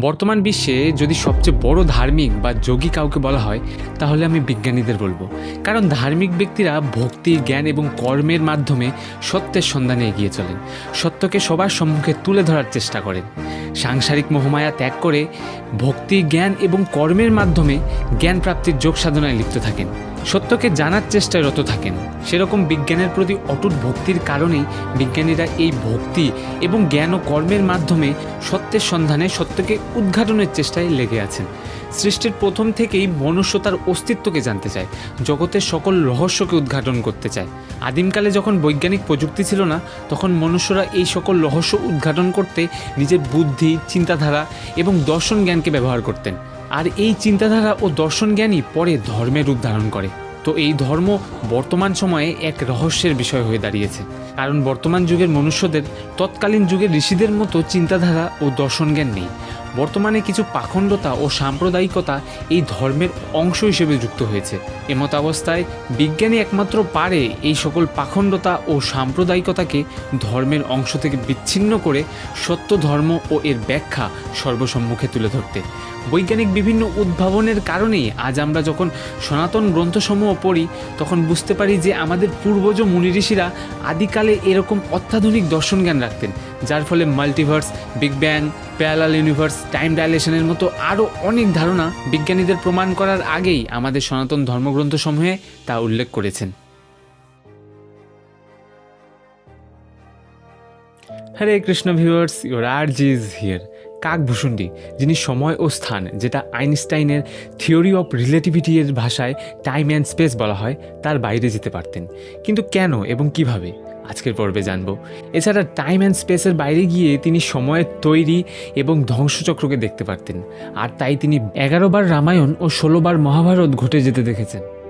বর্তমান বিশ্বে যদি সবচেয়ে বড় ধার্মিক বা যোগী কাউকে বলা হয়, তাহলে আমি বিজ্ঞানীদের বলব। কারণ ধার্মিক ব্যক্তিরা ভক্তি, জ্ঞান এবং কর্মের মাধ্যমে সত্যের সন্ধানে এগিয়ে চলেন। সত্যকে সবার সম্মুখে তুলে ধরার চেষ্টা করেন। সাংসারিক মোহমায়া ত্যাগ করে ভক্তি, জ্ঞান এবং কর্মের মাধ্যমে জ্ঞান প্রাপ্তির যোগ সাধনায় লিপ্ত থাকেন। সত্যকে জানার চেষ্টায় রত থাকেন। সেরকম বিজ্ঞানের প্রতি অটুট ভক্তির কারণেই বিজ্ঞানীরা এই ভক্তি এবং জ্ঞান ও কর্মের মাধ্যমে সত্যের সন্ধানে সত্যকে উদ্ঘাটনের চেষ্টায় লেগে আছেন। সৃষ্টির প্রথম থেকেই মনুষ্য তার অস্তিত্বকে জানতে চায়, জগতের সকল রহস্যকে উদ্ঘাটন করতে চায়। আদিমকালে যখন বৈজ্ঞানিক প্রযুক্তি ছিল না, তখন মনুষ্যরা এই সকল রহস্য উদ্ঘাটন করতে নিজের বুদ্ধি, চিন্তাধারা এবং দর্শন জ্ঞানকে ব্যবহার করতেন। আর এই চিন্তাধারা ও দর্শন জ্ঞানই পরে ধর্মের রূপ ধারণ করে। তো এই ধর্ম বর্তমান সময়ে এক রহস্যের বিষয় হয়ে দাঁড়িয়েছে। কারণ বর্তমান যুগের মনুষ্যদের, তৎকালীন যুগের ঋষিদের মতো চিন্তাধারা ও দর্শন জ্ঞান নেই। বর্তমানে কিছু পাখণ্ডতা ও সাম্প্রদায়িকতা এই ধর্মের অংশ হিসেবে যুক্ত হয়েছে। এমতাবস্থায় বিজ্ঞানী একমাত্র পারে এই সকল পাখণ্ডতা ও সাম্প্রদায়িকতাকে ধর্মের অংশ থেকে বিচ্ছিন্ন করে সত্য ধর্ম ও এর ব্যাখ্যা সর্বসম্মুখে তুলে ধরতে। বৈজ্ঞানিক বিভিন্ন উদ্ভাবনের কারণেই আজ আমরা যখন সনাতন গ্রন্থসমূহ পড়ি, তখন বুঝতে পারি যে আমাদের পূর্বজ মুনি ঋষিরা আদিকালে এরকম অত্যাধুনিক দর্শন জ্ঞান রাখতেন, যার ফলে multiverse, big bang, parallel universe, time ডাইলেশনের মতো আরও অনেক ধারণা বিজ্ঞানীদের প্রমাণ করার আগেই আমাদের সনাতন ধর্মগ্রন্থসমূহে তা উল্লেখ করেছেন। Hare Krishna viewers, your R G is here. কাকভূষণটি, যিনি সময় ও স্থান, যেটা আইনস্টাইনের থিওরি অফ রিলেটিভিটি এর ভাষায় টাইম অ্যান্ড স্পেস বলা হয়, তার বাইরে যেতে পারতেন। কিন্তু কেন এবং কীভাবে? আজকের পর্বে জানব। এছাড়া টাইম অ্যান্ড স্পেসের বাইরে গিয়ে তিনি সময়ের তৈরি এবং ধ্বংসচক্রকে দেখতে পারতেন। আর তাই তিনি এগারোবার রামায়ণ ও ষোলোবার মহাভারত ঘটে যেতে দেখেছেন।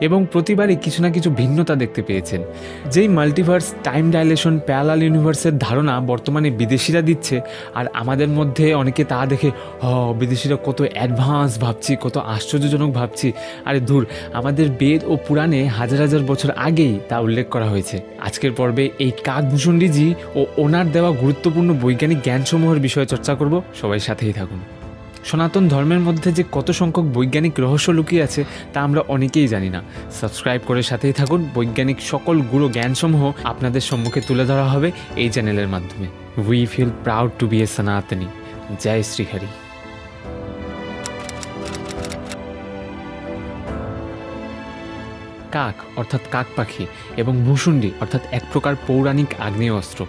এবং প্রতিবারই কিছু না কিছু ভিন্নতা দেখতে পেয়েছেন। যেই মাল্টিভার্স টাইম ডাইলেশন প্যারালাল ইউনিভার্সের ধারণা বর্তমানে বিদেশিরা দিচ্ছে, আর আমাদের মধ্যে অনেকে তা দেখে, হ, বিদেশিরা কত অ্যাডভান্স ভাবছি, কত আশ্চর্যজনক ভাবছি। আরে ধুর, আমাদের বেদ ও পুরাণে হাজার হাজার বছর আগেই তা উল্লেখ করা হয়েছে। আজকের পর্বে এই কাকভূষণডিজি ও ওনার দেওয়া গুরুত্বপূর্ণ বৈজ্ঞানিক জ্ঞানসমূহের বিষয়ে চর্চা করব। সবাই সাথেই থাকুন। সনাতন ধর্মের মধ্যে যে কত সংখ্যক বৈজ্ঞানিক রহস্য লুকিয়ে আছে, তা আমরা অনেকেই জানি না। সাবস্ক্রাইব করে সাথেই থাকুন। বৈজ্ঞানিক সকল গুরু জ্ঞানসমূহ আপনাদের সম্মুখে তুলে ধরা হবে এই চ্যানেলের মাধ্যমে। We feel proud to be a Sanatani. জয় শ্রীহরি। কাক, অর্থাৎ কাক পাখি, এবং ভূষুণ্ডি অর্থাৎ এক প্রকার পৌরাণিক আগ্নেয় অস্ত্র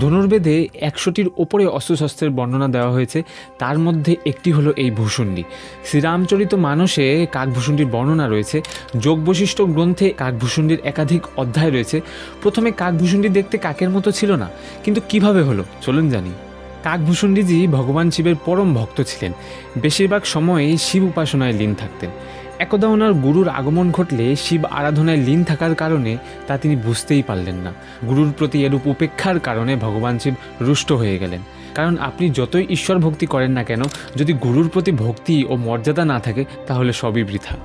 ধনুর্বেদে একশোটির ওপরে অস্ত্রশস্ত্রের বর্ণনা দেওয়া হয়েছে, তার মধ্যে একটি হলো এই ভূষুণ্ডি শ্রীরামচরিত মানসে কাকভূষুণ্ডির বর্ণনা রয়েছে যোগ বৈশিষ্ট্য গ্রন্থে কাকভূষুণ্ডির একাধিক অধ্যায় রয়েছে। প্রথমে কাকভূষুণ্ডি দেখতে কাকের মতো ছিল না, কিন্তু কীভাবে হলো, চলুন জানি। কাকভূষুণ্ডিজি ভগবান শিবের পরম ভক্ত ছিলেন। বেশিরভাগ সময়ে শিব উপাসনায় লীন থাকতেন। একদা ওনার গুরুর আগমন ঘটলে শিব আরাধনায় লীন থাকার কারণে তা তিনি বুঝতেই পারলেন না। গুরুর প্রতি এরূপ উপেক্ষার কারণে ভগবান শিব রুষ্ট হয়ে গেলেন। কারণ আপনি যতই ঈশ্বর ভক্তি করেন না কেন, যদি গুরুর প্রতি ভক্তি ও মর্যাদা না থাকে, তাহলে সবই বৃথা।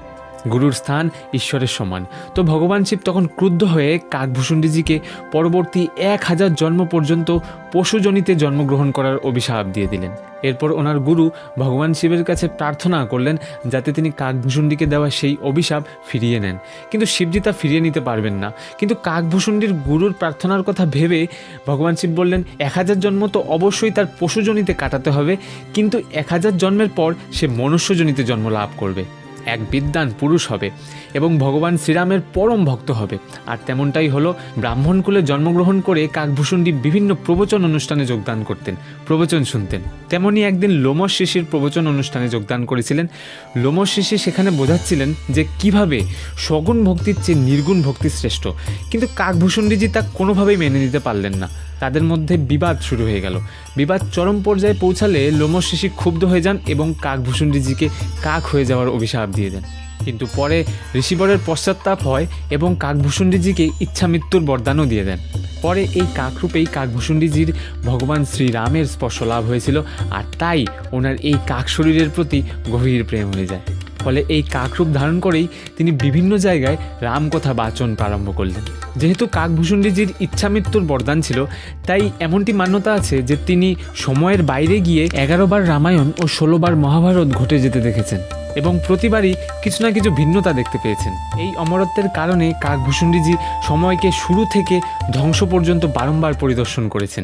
গুরুর স্থান ঈশ্বরের সমান। তো ভগবান শিব তখন ক্রুদ্ধ হয়ে কাকভূষুণ্ডিজিকে পরবর্তী এক হাজার জন্ম পর্যন্ত পশুজনিতে জন্মগ্রহণ করার অভিশাপ দিয়ে দিলেন। এরপর ওনার গুরু ভগবান শিবের কাছে প্রার্থনা করলেন যাতে তিনি কাকভূষুণ্ডিকে দেওয়া সেই অভিশাপ ফিরিয়ে নেন। কিন্তু শিবজি তা ফিরিয়ে নিতে পারবেন না। কিন্তু কাকভূষুণ্ডির গুরুর প্রার্থনার কথা ভেবে ভগবান শিব বললেন, এক হাজার জন্ম তো অবশ্যই তার পশুজনিতে কাটাতে হবে, কিন্তু এক হাজার জন্মের পর সে মনুষ্যজনিতে জন্ম লাভ করবে। এক বিদ্বান পুরুষ হবে এবং ভগবান শ্রীরামের পরম ভক্ত হবে। আর তেমনটাই হলো ব্রাহ্মণকুলে জন্মগ্রহণ করে কাকভূষণটি বিভিন্ন প্রবচন অনুষ্ঠানে যোগদান করতেন, প্রবচন শুনতেন। তেমনি একদিন লোমস শিশির প্রবচন অনুষ্ঠানে যোগদান করেছিলেন। লোমস শিশি সেখানে বোঝাচ্ছিলেন যে কীভাবে সগুণ ভক্তির চেয়ে নির্গুণ ভক্তি শ্রেষ্ঠ। কিন্তু কাকভূষণডিজি তা কোনোভাবেই মেনে নিতে পারলেন না। তাদের মধ্যে বিবাদ শুরু হয়ে গেল। বিবাদ চরম পর্যায়ে পৌঁছালে লোমস শিশি ক্ষুব্ধ হয়ে যান এবং কাকভূষণডিজিকে কাক হয়ে যাওয়ার অভিশাপ দিয়ে দেন। কিন্তু পরে ঋষিবরের পশ্চাত্তাপ হয় এবং কাকভূষণডিজিকে ইচ্ছা মৃত্যুর বরদানও দিয়ে দেন। পরে এই কাকরূপেই কাকভূষণডিজির ভগবান শ্রীরামের স্পর্শ লাভ হয়েছিল আর তাই ওনার এই কাক শরীরের প্রতি গভীর প্রেম হয়ে যায়। ফলে এই কাকরূপ ধারণ করেই তিনি বিভিন্ন জায়গায় রামকথা বাচন প্রারম্ভ করলেন। যেহেতু কাকভূষণডিজির ইচ্ছা মৃত্যুর বরদান ছিল, তাই এমনটি মান্যতা আছে যে তিনি সময়ের বাইরে গিয়ে এগারো বার রামায়ণ ও ষোলো বার মহাভারত ঘটে যেতে দেখেছেন এবং প্রতিবারই কিছু না কিছু ভিন্নতা দেখতে পেয়েছেন। এই অমরত্বের কারণে কাকভূষণ্ডীজি সময়কে শুরু থেকে ধ্বংস পর্যন্ত বারংবার পরিদর্শন করেছেন।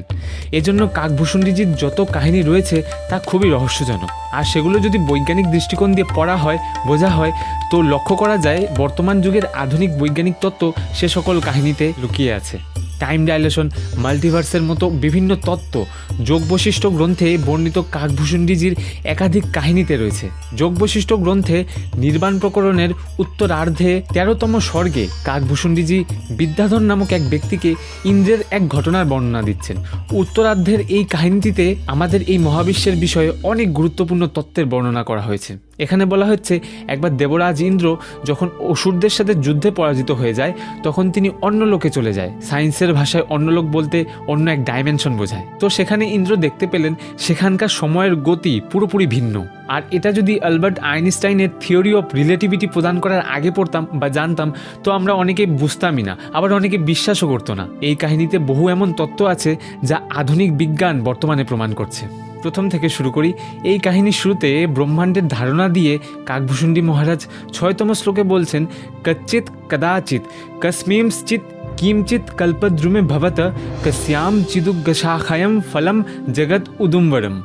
এজন্য কাকভূষণ্ডীজির যত কাহিনী রয়েছে তা খুবই রহস্যজনক। আর সেগুলো যদি বৈজ্ঞানিক দৃষ্টিকোণ দিয়ে পড়া হয় বোঝা হয়, তো লক্ষ্য করা যায় বর্তমান যুগের আধুনিক বৈজ্ঞানিক তত্ত্ব সে সকল কাহিনীতে লুকিয়ে আছে। টাইম ডাইলেশন মাল্টিভার্সের মতো বিভিন্ন তত্ত্ব যোগ বৈশিষ্ট্য গ্রন্থে বর্ণিত কাকভূষণ্ডীজির একাধিক কাহিনীতে রয়েছে। যোগ বৈশিষ্ট্য গ্রন্থে নির্বাণ প্রকরণের উত্তরার্ধে তেরোতম স্বর্গে কাকভূষণ্ডীজি বিদ্যাধর নামক এক ব্যক্তিকে ইন্দ্রের এক ঘটনার বর্ণনা দিচ্ছেন। উত্তরার্ধের এই কাহিনীটিতে আমাদের এই মহাবিশ্বের বিষয়ে অনেক গুরুত্বপূর্ণ তত্ত্বের বর্ণনা করা হয়েছে। এখানে বলা হচ্ছে, একবার দেবরাজ ইন্দ্র যখন অসুরদের সাথে যুদ্ধে পরাজিত হয়ে যায়, তখন তিনি অন্য লোকে চলে যায়। সায়েন্সের ভাষায় অন্য লোক বলতে অন্য এক ডাইমেনশন বোঝায়। তো সেখানে ইন্দ্র দেখতে পেলেন, সেখানকার সময়ের গতি পুরোপুরি ভিন্ন। আর এটা যদি আলবার্ট আইনস্টাইনের থিওরি অফ রিলেটিভিটি প্রদান করার আগে পড়তাম বা জানতাম, তো আমরা অনেকে বুঝতামই না, আবার অনেকে বিশ্বাসও করতো না। এই কাহিনীতে বহু এমন তত্ত্ব আছে, যা আধুনিক বিজ্ঞান বর্তমানে প্রমাণ করছে। প্রথম থেকে শুরু করি। এই কাহিনীর শুরুতে ব্রহ্মাণ্ডের ধারণা দিয়ে কাকভূষণ্ডী মহারাজ ছয়তম শ্লোকে বলছেন কচ্চিত কদাচিৎ কস্মিংশ্চিৎ কিঞ্চিত কল্পদ্রুমে ভবত, কস্যাম চিদুগ্গশাখায়ম ফলম জগৎ উদুম্বরম।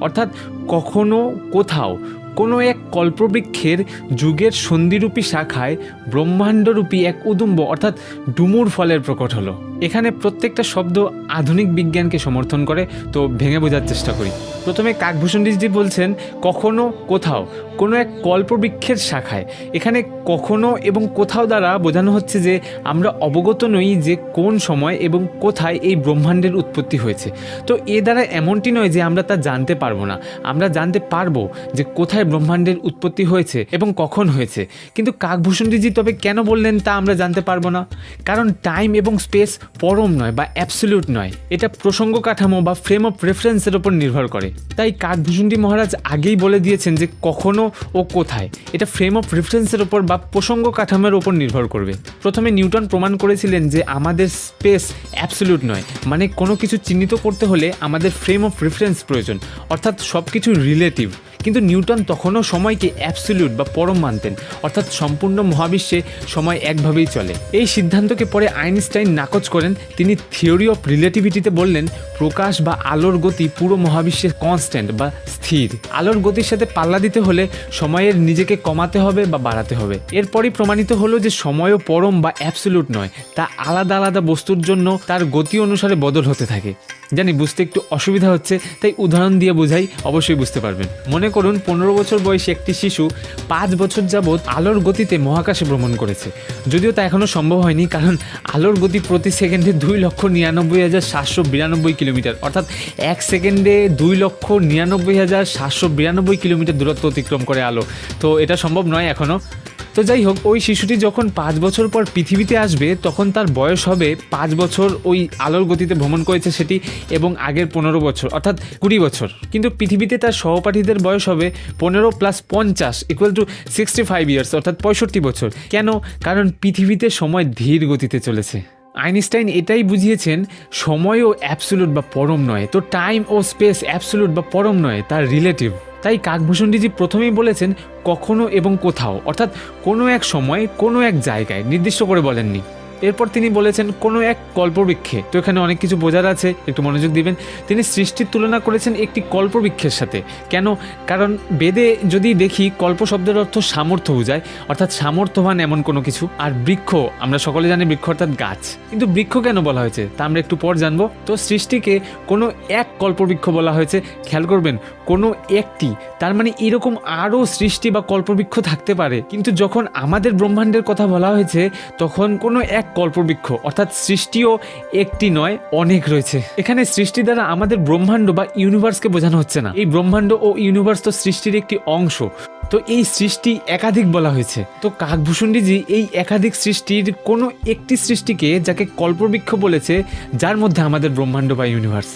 অর্থাৎ কখনো কোথাও কোনো এক কল্পবৃক্ষের যুগের সন্ধিরূপী শাখায় ব্রহ্মাণ্ডরূপী এক উদুম্ব, অর্থাৎ ডুমুর ফলের প্রকট হলো। এখানে প্রত্যেকটা শব্দ আধুনিক বিজ্ঞানকে সমর্থন করে, তো ভেঙে বোঝার চেষ্টা করি। প্রথমে কাকভূষণজি বলছেন, কখনো কোথাও, কোনো এক কল্পবৃক্ষের শাখায়, এখানে কখনো এবং কোথাও দ্বারা বোঝানো হচ্ছে যে আমরা অবগত নই যে কোন সময় এবং কোথায় এই ব্রহ্মাণ্ডের উৎপত্তি হয়েছে। তো এ দ্বারা এমনটি নয় যে আমরা তা জানতে পারব না। আমরা জানতে পারব যে কোথায় ব্রহ্মাণ্ডের উৎপত্তি হয়েছে এবং কখন হয়েছে। কিন্তু কাকভূষণজি তবে কেন বললেন তা আমরা জানতে পারব না। কারণ টাইম এবং স্পেস পরম নয় বা অ্যাবসলিউট নয়, এটা প্রসঙ্গ কাঠামো বা ফ্রেম অফ রেফারেন্সের ওপর নির্ভর করে। তাই কাকভূষণটি মহারাজ আগেই বলে দিয়েছেন যে কখনো ও কোথায়, এটা ফ্রেম অফ রেফারেন্সের ওপর বা প্রসঙ্গ কাঠামোর ওপর নির্ভর করবে। প্রথমে নিউটন প্রমাণ করেছিলেন যে আমাদের স্পেস অ্যাবসলিউট নয় মানে কোনো কিছু চিহ্নিত করতে হলে আমাদের ফ্রেম অফ রেফারেন্স প্রয়োজন, অর্থাৎ সব কিছু রিলেটিভ কিন্তু নিউটন তখনও সময়কে অ্যাবসলিউট বা পরম মানতেন, অর্থাৎ সম্পূর্ণ মহাবিশ্বে সময় একভাবেই চলে। এই সিদ্ধান্তকে পরে আইনস্টাইন নাকচ করেন। তিনি থিওরি অফ রিলেটিভিটিতে বললেন, প্রকাশ বা আলোর গতি পুরো মহাবিশ্বে কনস্ট্যান্ট বা স্থির। আলোর গতির সাথে পাল্লা দিতে হলে সময়ের নিজেকে কমাতে হবে বা বাড়াতে হবে। এরপরই প্রমাণিত হলো যে সময়ও পরম বা অ্যাবসলিউট নয়, তা আলাদা আলাদা বস্তুর জন্য তার গতি অনুসারে বদল হতে থাকে। জানি বুঝতে একটু অসুবিধা হচ্ছে, তাই উদাহরণ দিয়ে বোঝাই, অবশ্যই বুঝতে পারবেন। মনে করুন, পনেরো বছর বয়সী একটি শিশু পাঁচ বছর যাবৎ আলোর গতিতে মহাকাশে ভ্রমণ করেছে। যদিও তা এখনও সম্ভব হয়নি, কারণ আলোর গতি প্রতি সেকেন্ডে দুই লক্ষ নিরানব্বই হাজার সাতশো বিরানব্বই কিলোমিটার। অর্থাৎ এক সেকেন্ডে দুই লক্ষ নিরানব্বই হাজার সাতশো বিরানব্বই কিলোমিটার দূরত্ব অতিক্রম করে আলো। তো এটা সম্ভব নয় এখনও তো যাই হোক, ওই শিশুটি যখন পাঁচ বছর পর পৃথিবীতে আসবে, তখন তার বয়স হবে পাঁচ বছর ওই আলোর গতিতে ভ্রমণ করেছে সেটি এবং আগের পনেরো বছর, অর্থাৎ কুড়ি বছর। কিন্তু পৃথিবীতে তার সহপাঠীদের বয়স হবে পনেরো প্লাস পঞ্চাশ equal to sixty five years অর্থাৎ পঁয়ষট্টি বছর। কেন? কারণ পৃথিবীতে সময় ধীর গতিতে চলেছে। আইনস্টাইন এটাই বুঝিয়েছেন সময়ও অ্যাবসুলুট বা পরম নয়। তো টাইম ও স্পেস অ্যাবসুলুট বা পরম নয়, তার রিলেটিভ তাই কাকভূষণজি প্রথমেই বলেছেন, কখনো এবং কোথাও, অর্থাৎ কোনো এক সময়, কোনো এক জায়গায়, নির্দিষ্ট করে বলেননি। এরপর তিনি বলেছেন, কোনো এক কল্পবৃক্ষে, তো এখানে অনেক কিছু বোঝার আছে, একটু মনোযোগ দিবেন, তিনি সৃষ্টির তুলনা করেছেন একটি কল্পবৃক্ষের সাথে। কেন? কারণ বেদে যদি দেখি, কল্প শব্দের অর্থ সামর্থ্য বোঝায়, অর্থাৎ সামর্থ্যবান এমন কোনো কিছু। আর বৃক্ষ, আমরা সকলে জানি বৃক্ষ অর্থাৎ গাছ। কিন্তু বৃক্ষ কেন বলা হয়েছে? তা আমরা একটু পর জানব। তো সৃষ্টিকে কোনো এক কল্পবৃক্ষ বলা হয়েছে, খেয়াল করবেন, কোনো একটি। তার মানে এরকম আরও সৃষ্টি বা কল্পবৃক্ষ থাকতে পারে। কিন্তু যখন আমাদের ব্রহ্মাণ্ডের কথা বলা হয়েছে, তখন কোনো এক কল্পবৃক্ষ, অর্থাৎ সৃষ্টিও একটি নয়, অনেক রয়েছে। এখানে সৃষ্টি দ্বারা আমাদের ব্রহ্মাণ্ড বা ইউনিভার্সকে বোঝানো হচ্ছে না। এই ব্রহ্মাণ্ড ও ইউনিভার্স তো সৃষ্টির একটি অংশ। তো এই সৃষ্টি একাধিক বলা হয়েছে। তো কাকভূষণডিজি এই একাধিক সৃষ্টির কোনো একটি সৃষ্টিকে যাকে কল্পবৃক্ষ বলেছে, যার মধ্যে আমাদের ব্রহ্মাণ্ড বা ইউনিভার্স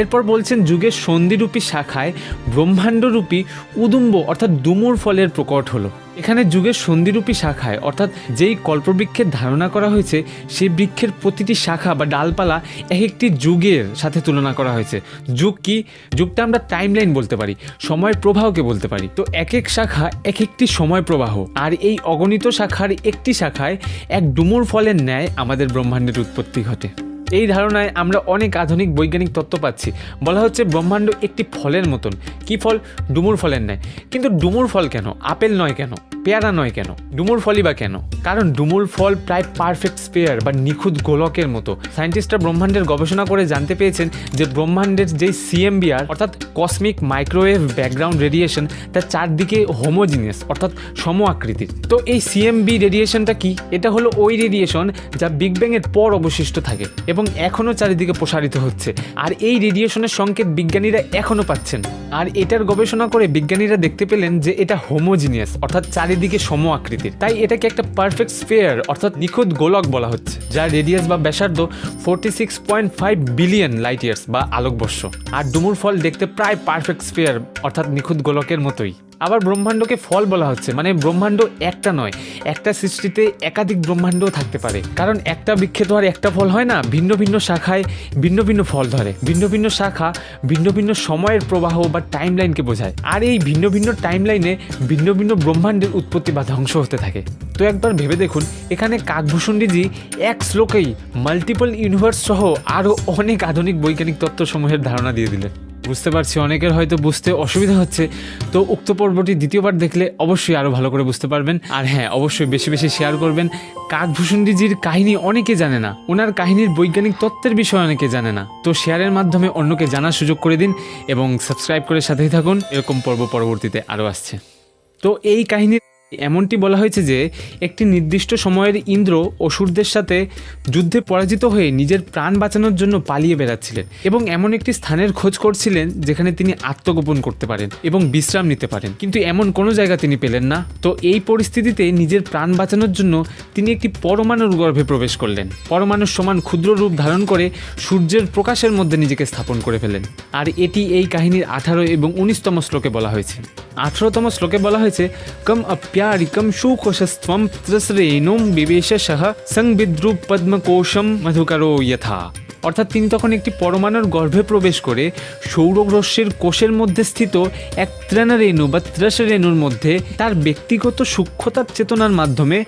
এরপর বলছেন, যুগের সন্ধিরূপী শাখায় ব্রহ্মাণ্ডরূপী উদুম্ব অর্থাৎ ডুমুর ফলের প্রকট হলো। এখানে যুগের সন্ধিরূপী শাখায়, অর্থাৎ যেই কল্পবৃক্ষের ধারণা করা হয়েছে, সেই বৃক্ষের প্রতিটি শাখা বা ডালপালা এক একটি যুগের সাথে তুলনা করা হয়েছে। যুগ কি? যুগটা আমরা টাইমলাইন বলতে পারি, সময়ের প্রবাহকে বলতে পারি। তো এক এক শাখা এক একটি সময় প্রবাহ, আর এই অগণিত শাখার একটি শাখায় এক ডুমুর ফলের ন্যায় আমাদের ব্রহ্মাণ্ডের উৎপত্তি ঘটে। এই ধারণায় আমরা অনেক আধুনিক বৈজ্ঞানিক তত্ত্ব পাচ্ছি। বলা হচ্ছে ব্রহ্মাণ্ড একটি ফলের মতন। কি ফল? ডুমুর ফলের নেয় কিন্তু ডুমুর ফল কেন? আপেল নয় কেন? পেয়ারা নয় কেন? ডুমুর ফলই বা কেন? কারণ ডুমুর ফল প্রায় পারফেক্ট স্পেয়ার বা নিখুঁত গোলকের মতো। সায়েন্টিস্টরা ব্রহ্মাণ্ডের গবেষণা করে জানতে পেয়েছেন যে ব্রহ্মাণ্ডের যেই সিএমবিআর অর্থাৎ কসমিক মাইক্রোওয়েভ ব্যাকগ্রাউন্ড রেডিয়েশন তার চারদিকে হোমোজিনিয়াস অর্থাৎ সম আকৃতির। তো এই সিএমবি রেডিয়েশনটা কি? এটা হলো ওই রেডিয়েশন যা বিগ ব্যাংয়ের পর অবশিষ্ট থাকে এবং এখনও চারিদিকে প্রসারিত হচ্ছে। আর এই রেডিয়েশনের সংকেত বিজ্ঞানীরা এখনও পাচ্ছেন। আর এটার গবেষণা করে বিজ্ঞানীরা দেখতে পেলেন যে এটা হোমোজিনিয়াস অর্থাৎ চারিদিকে সম আকৃতির। তাই এটাকে একটা পারফেক্ট স্পেয়ার অর্থাৎ নিখুঁত গোলক বলা হচ্ছে, যার রেডিয়াস বা ব্যাসার্ধ forty six point five billion light years বা আলোকবর্ষ। আর ডুমুর ফল দেখতে প্রায় পারফেক্ট স্পেয়ার অর্থাৎ নিখুঁত গোলকের মতোই। আবার ব্রহ্মাণ্ডকে ফল বলা হচ্ছে। মানে ব্রহ্মাণ্ড একটা নয়, একটা সৃষ্টিতে একাধিক ব্রহ্মাণ্ডও থাকতে পারে। কারণ একটা বৃক্ষে তো আর একটা ফল হয় না, ভিন্ন ভিন্ন শাখায় ভিন্ন ভিন্ন ফল ধরে। ভিন্ন ভিন্ন শাখা ভিন্ন ভিন্ন সময়ের প্রবাহ বা টাইম লাইনকে বোঝায়। আর এই ভিন্ন ভিন্ন টাইম লাইনে ভিন্ন ভিন্ন ব্রহ্মাণ্ডের উৎপত্তি বা ধ্বংস হতে থাকে। তো একবার ভেবে দেখুন, এখানে কাকভূষণডিজি এক শ্লোকেই মাল্টিপল ইউনিভার্স সহ আরও অনেক আধুনিক বৈজ্ঞানিক তত্ত্বসমূহের ধারণা দিয়ে দিলেন। বুঝতে পারছি, অনেকের হয়তো বুঝতে অসুবিধা হচ্ছে। তো উক্ত পর্বটি দ্বিতীয়বার দেখলে অবশ্যই আরও ভালো করে বুঝতে পারবেন। আর হ্যাঁ অবশ্যই বেশি বেশি শেয়ার করবেন। কাকভূষণডিজির কাহিনী অনেকে জানে না। ওনার কাহিনীর বৈজ্ঞানিক তত্ত্বের বিষয়ে অনেকে জানে না। তো শেয়ারের মাধ্যমে অন্যকে জানার সুযোগ করে দিন এবং সাবস্ক্রাইব করে সাথেই থাকুন। এরকম পর্ব পরবর্তীতে আরও আসছে। তো এই কাহিনীর এমনটি বলা হয়েছে যে, একটি নির্দিষ্ট সময়ের ইন্দ্র অসুরদের সাথে যুদ্ধে পরাজিত হয়ে নিজের প্রাণ বাঁচানোর জন্য পালিয়ে বেড়াচ্ছিলেন এবং এমন একটি স্থানের খোঁজ করছিলেন যেখানে তিনি আত্মগোপন করতে পারেন এবং বিশ্রাম নিতে পারেন। কিন্তু এমন কোনো জায়গা তিনি পেলেন না। তো এই পরিস্থিতিতে নিজের প্রাণ বাঁচানোর জন্য তিনি একটি পরমাণুর গর্ভে প্রবেশ করলেন। পরমাণুর সমান ক্ষুদ্র রূপ ধারণ করে সূর্যের প্রকাশের মধ্যে নিজেকে স্থাপন করে ফেলেন। আর এটি এই কাহিনীর আঠারো এবং উনিশতম শ্লোকে বলা হয়েছে। আঠারোতম শ্লোকে বলা হয়েছে, কম অপ্যারিকম प्यारिकं शूकोशस्त्वं तिस्रेणुं विवेशशः संविद्रुपद्मकोशं मधुकरो यथा। অর্থাৎ তিনি তখন একটি পরমাণুর গর্ভে প্রবেশ করে সৌররশ্মির কোষের মধ্যে স্থিত এক ত্রাণরেণু বা ত্রাসরেণুর মধ্যে তার ব্যক্তিগত সূক্ষ্মতার চেতনার মাধ্যমে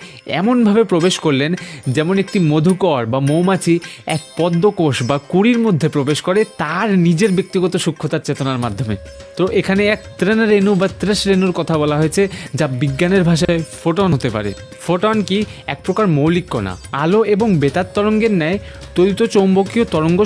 এমনভাবে প্রবেশ করলেন যেমন একটি মধুকর বা মৌমাছি এক পদ্মকোষ বা কুড়ির মধ্যে প্রবেশ করে তার নিজের ব্যক্তিগত সূক্ষ্মতার চেতনার মাধ্যমে। তো এখানে এক ত্রাণরেণু বা ত্রাস রেণুর কথা বলা হয়েছে, যা বিজ্ঞানের ভাষায় ফোটন হতে পারে। ফোটন কি এক প্রকার মৌলিক কণা। আলো এবং বেতার তরঙ্গের ন্যায়, তড়িৎ চৌম্বকীয় তরঙ্গ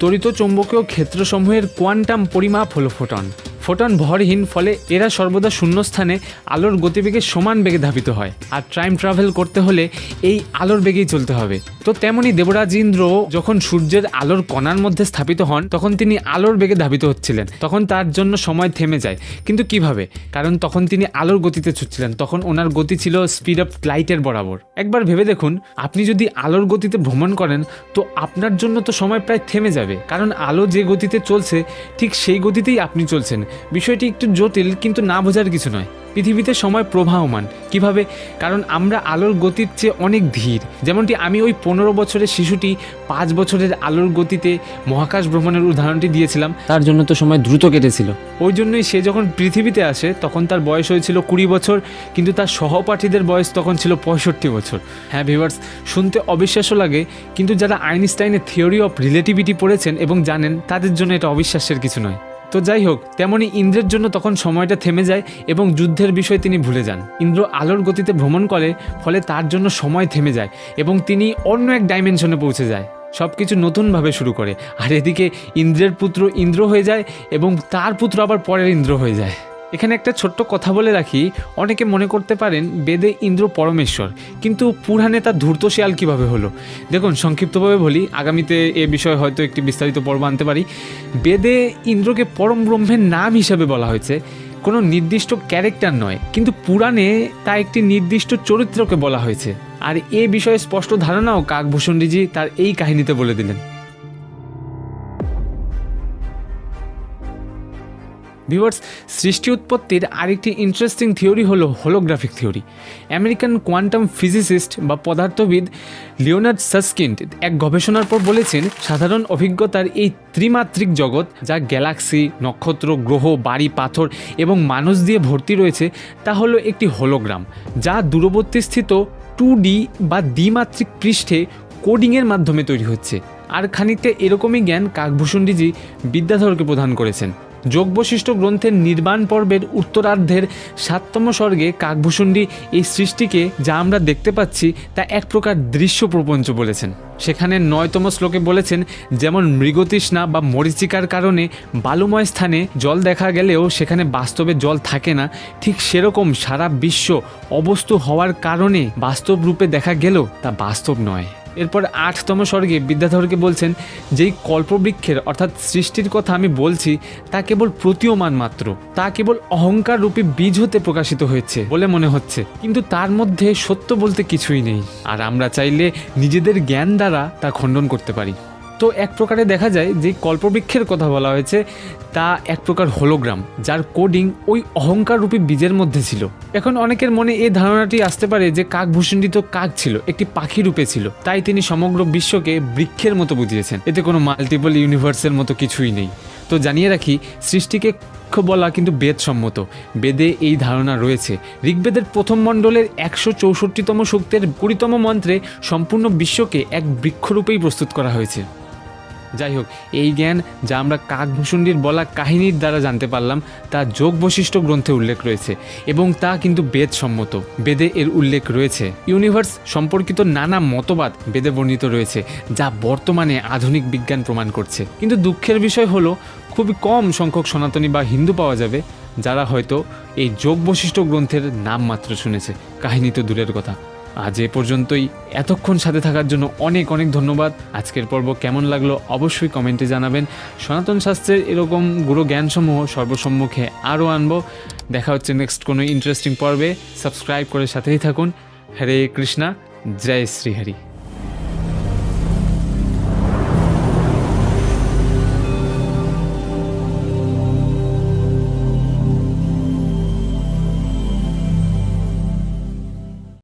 তরিত চৌম্বকীয় ক্ষেত্রসমূহের কোয়ান্টাম পরিমাপ হল ফোটন। ফোটন ভরহীন ফলে এরা সর্বদা শূন্যস্থানে আলোর গতিবেগে সমান বেগে ধাবিত হয়। আর টাইম ট্রাভেল করতে হলে এই আলোর বেগেই চলতে হবে। তো তেমনি দেবরাজ ইন্দ্র যখন সূর্যের আলোর কণার মধ্যে স্থাপিত হন, তখন তিনি আলোর বেগে ধাবিত হচ্ছিলেন। তখন তার জন্য সময় থেমে যায়। কিন্তু কীভাবে? কারণ তখন তিনি আলোর গতিতে ছুটছিলেন। তখন ওনার গতি ছিল স্পিড অফ লাইটের বরাবর। একবার ভেবে দেখুন, আপনি যদি আলোর গতিতে ভ্রমণ করেন, তো আপনার জন্য তো সময় প্রায় থেমে যাবে। কারণ আলো যে গতিতে চলছে, ঠিক সেই গতিতেই আপনি চলছেন। বিষয়টি একটু জটিল কিন্তু না বোঝার কিছু নয়। পৃথিবীতে সময় প্রবাহমান। কীভাবে? কারণ আমরা আলোর গতির চেয়ে অনেক ধীর। যেমনটি আমি ওই পনেরো বছরের শিশুটি পাঁচ বছরের আলোর গতিতে মহাকাশ ভ্রমণের উদাহরণটি দিয়েছিলাম। তার জন্য তো সময় দ্রুত কেটেছিল। ওই জন্যই সে যখন পৃথিবীতে আসে তখন তার বয়স হয়েছিল কুড়ি বছর কিন্তু তার সহপাঠীদের বয়স তখন ছিল পঁয়ষট্টি বছর। হ্যাঁ ভিভার্স শুনতে অবিশ্বাস্য লাগে কিন্তু যারা আইনস্টাইনের থিওরি অফ রিলেটিভিটি পড়েছেন এবং জানেন তাদের জন্য এটা অবিশ্বাসের কিছু নয়। তো যাই হোক, তেমনি ইন্দ্রের জন্য তখন সময়টা থেমে যায় এবং যুদ্ধের বিষয়ে তিনি ভুলে যান। ইন্দ্র আলোর গতিতে ভ্রমণ করে, ফলে তার জন্য সময় থেমে যায় এবং তিনি অন্য এক ডাইমেনশনে পৌঁছে যায়। সব কিছু নতুনভাবে শুরু করে। আর এদিকে ইন্দ্রের পুত্র ইন্দ্র হয়ে যায় এবং তার পুত্র আবার পরের ইন্দ্র হয়ে যায়। এখানে একটা ছোট্ট কথা বলে রাখি, অনেকে মনে করতে পারেন বেদে ইন্দ্র পরমেশ্বর, কিন্তু পুরাণে তার ধূর্ত শিয়াল কীভাবে হলো? দেখুন, সংক্ষিপ্তভাবে বলি, আগামীতে এ বিষয়ে হয়তো একটি বিস্তারিত পর্ব আনতে পারি। বেদে ইন্দ্রকে পরম ব্রহ্মের নাম হিসাবে বলা হয়েছে, কোনো নির্দিষ্ট ক্যারেক্টার নয়, কিন্তু পুরাণে তা একটি নির্দিষ্ট চরিত্রকে বলা হয়েছে। আর এ বিষয়ে স্পষ্ট ধারণাও কাকভূষণ রিজি তার এই কাহিনীতে বলে দিলেন। ভিউয়ার্স সৃষ্টি উৎপত্তির আরেকটি ইন্টারেস্টিং থিওরি হলো holographic theory American quantum physicist বা পদার্থবিদ লিওনার্ড সাসকিন্ড এক গবেষণার পর বলেছেন, সাধারণ অভিজ্ঞতার এই ত্রিমাত্রিক জগৎ যা গ্যালাক্সি, নক্ষত্র, গ্রহ, বাড়ি, পাথর এবং মানুষ দিয়ে ভর্তি রয়েছে, তা হলো একটি হোলোগ্রাম যা দূরবর্তী স্থিত টু ডি বা দ্বিমাত্রিক পৃষ্ঠে কোডিংয়ের মাধ্যমে তৈরি হচ্ছে। আর খানিকটা এরকমই জ্ঞান কাকভূষণডিজি বিদ্যাধরকে প্রদান করেছেন। যোগ বৈশিষ্ট্য গ্রন্থের নির্বাণ পর্বের উত্তরার্ধের সাততম স্বর্গে কাকভূষণ্ডী এই সৃষ্টিকে যা আমরা দেখতে পাচ্ছি তা এক প্রকার দৃশ্য প্রপঞ্চ বলেছেন। সেখানে নয়তম শ্লোকে বলেছেন, যেমন মৃগতৃষ্ণা বা মরিচিকার কারণে বালুময় স্থানে জল দেখা গেলেও সেখানে বাস্তবে জল থাকে না, ঠিক সেরকম সারা বিশ্ব অবস্তু হওয়ার কারণে বাস্তব রূপে দেখা গেলেও তা বাস্তব নয়। এরপর আটতম স্বর্গে বিদ্যাধরকে বলছেন, যেই কল্পবৃক্ষের অর্থাৎ সৃষ্টির কথা আমি বলছি, তা কেবল প্রতীয়মান মাত্র। তা কেবল অহংকার রূপে বীজ হতে প্রকাশিত হয়েছে বলে মনে হচ্ছে। কিন্তু তার মধ্যে সত্য বলতে কিছুই নেই। আর আমরা চাইলে নিজেদের জ্ঞান দ্বারা তা খণ্ডন করতে পারি। তো এক প্রকারে দেখা যায় যে কল্পবৃক্ষের কথা বলা হয়েছে, তা এক প্রকার হোলোগ্রাম যার কোডিং ওই অহংকার রূপী বীজের মধ্যে ছিল। এখন অনেকের মনে এই ধারণাটি আসতে পারে যে কাকভূষণটি তো কাক ছিল, একটি পাখি রূপে ছিল। তাই তিনি সমগ্র বিশ্বকে বৃক্ষের মতো বুঝিয়েছেন। এতে কোনো মাল্টিপল ইউনিভার্সের মতো কিছুই নেই। তো জানিয়ে রাখি, সৃষ্টিকে বলা কিন্তু বেদসম্মত। বেদে এই ধারণা রয়েছে। ঋগ্বেদের প্রথম মণ্ডলের একশো চৌষট্টিতম সূক্তের কুড়িতম মন্ত্রে সম্পূর্ণ বিশ্বকে এক বৃক্ষরূপেই প্রস্তুত করা হয়েছে। যাই হোক, এই জ্ঞান যা আমরা কাকভূষণটির বলা কাহিনীর দ্বারা জানতে পারলাম তা যোগ বৈশিষ্ট্য গ্রন্থে উল্লেখ রয়েছে এবং তা কিন্তু বেদসম্মত। বেদে এর উল্লেখ রয়েছে। ইউনিভার্স সম্পর্কিত নানা মতবাদ বেদে বর্ণিত রয়েছে, যা বর্তমানে আধুনিক বিজ্ঞান প্রমাণ করছে। কিন্তু দুঃখের বিষয় হলো, খুবই কম সংখ্যক সনাতনী বা হিন্দু পাওয়া যাবে, যারা হয়তো এই যোগ বৈশিষ্ট্য গ্রন্থের নাম মাত্র শুনেছে। কাহিনী তো দূরের কথা। আজ এ পর্যন্তই। এতক্ষণ সাথে থাকার জন্য অনেক অনেক ধন্যবাদ। আজকের পর্ব কেমন লাগল অবশ্যই কমেন্টে জানাবেন। সনাতন শাস্ত্রের এরকম গুরু জ্ঞানসমূহ সর্বসম্মুখে আরও আনব। দেখা হচ্ছে নেক্সট কোনো ইন্টারেস্টিং পর্বে। সাবস্ক্রাইব করে সাথেই থাকুন। হরে কৃষ্ণা, জয় শ্রীহরি।